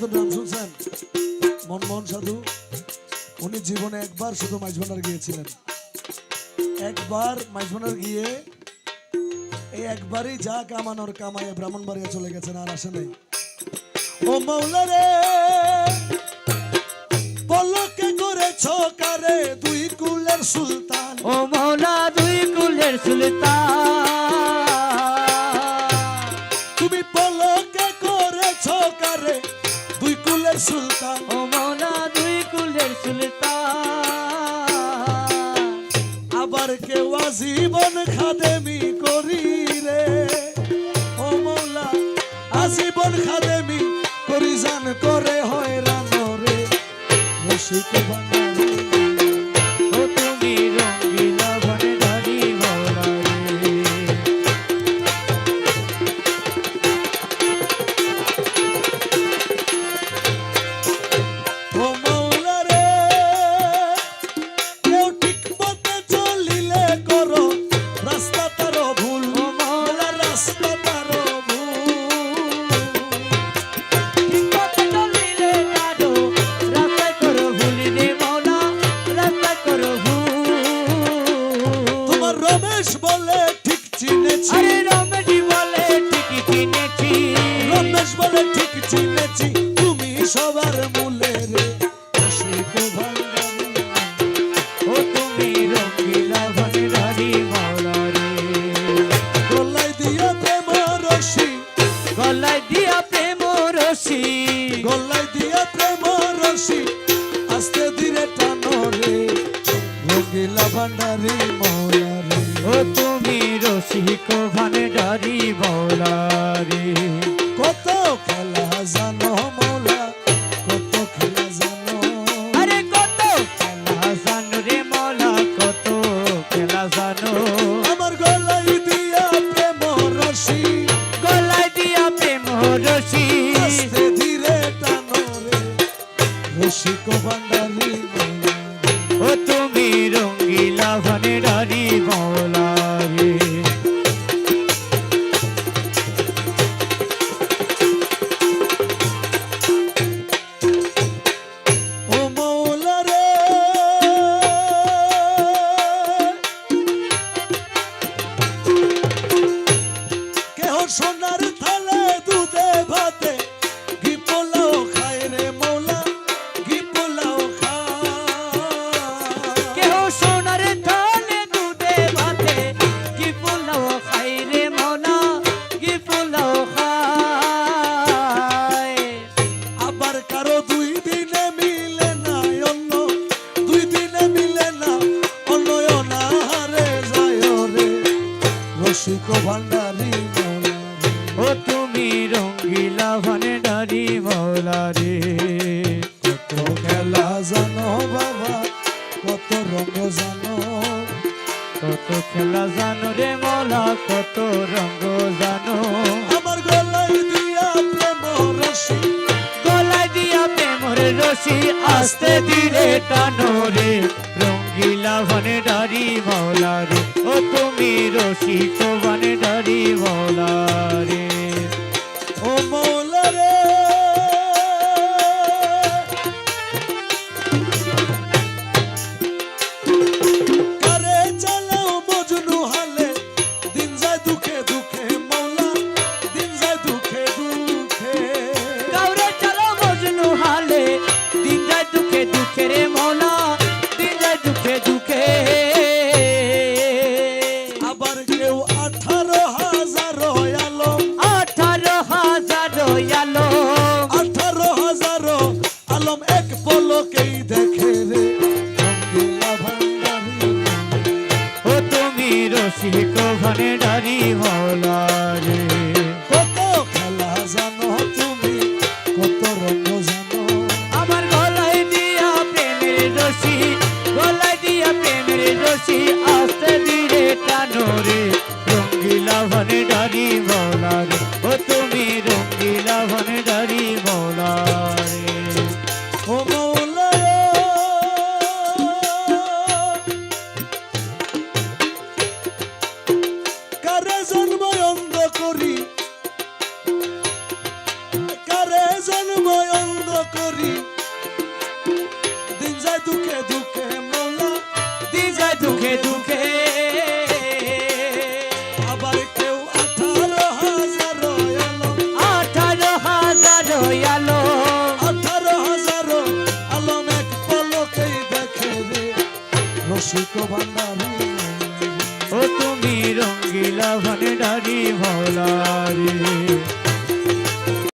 সাধুর নাম শুনছেন? মনমোহন সাধু। উনি জীবনে একবার শুধু মাইজভান্ডার গিয়েছিলেন। একবার মাইজভান্ডার গিয়ে এই একবারই যা কামানোর কামায় ব্রাহ্মণবাড়িয়া চলে গেছেন, আর আসে নাই। ও মৌলা রে পলকে করেছ কারে দুই কুলের সুলতান? ও মৌলা, দুই কুলের সুলতান। আবার কেউ আজীবন খাদেমি করি রে। ও মৌলা, আজীবন খাদেমি করি, জান করে হয় রানো রে। মুশিক বানারে চিনেছি তুমি সবার মূলে রে। রসিক ভান্ডারী। ও তুমি রঙ্গিলা ভণ্ডারি মৌলা রে। গলায় দিয়া প্রেম রশি। গলায় দিয়া প্রেম রশি। গলায় দিয়া প্রেম রশি আস্তে ধীরে টানো রে। রঙিলা ভান্ডারি মৌলা রে। ও তুমি রসিক ভণ্ডারি মৌলা রে। রে ও মৌলা সোনার থালে ভান্ডারি। ও তুমি রঙ্গিলা ভণ্ডারি মৌলা রে। কত খেলা জানো বাবা কত রঙ জানো। কত খেলা জানো রে মৌলা কত রঙ্গ জানো। আমার গলায় দিয়া প্রেম রশি। গলায় দিয়া প্রেমর রশি আস্তে ধীরে টানো রে। রঙ্গিলা ভণ্ডারি মৌলা রে ও তুমি রসিক ভণ্ডারি আলম এক পলকেই দেখে রে ও তুমি রসিক ঘনে ডারি রে করি। কারে জন্ম অন্ধ করি দিন যায় দুঃখে দুঃখে মৌলা দিন যায় দুঃখে দুঃখে। আবার কেউ আঠারো হাজার আলম আঠারো হাজার আলো আঠারো হাজার আলম এক পলকেই দেখে রে রসিক ভান্ডারি। ও তুমি রঙ্গিলা ভান্ডারি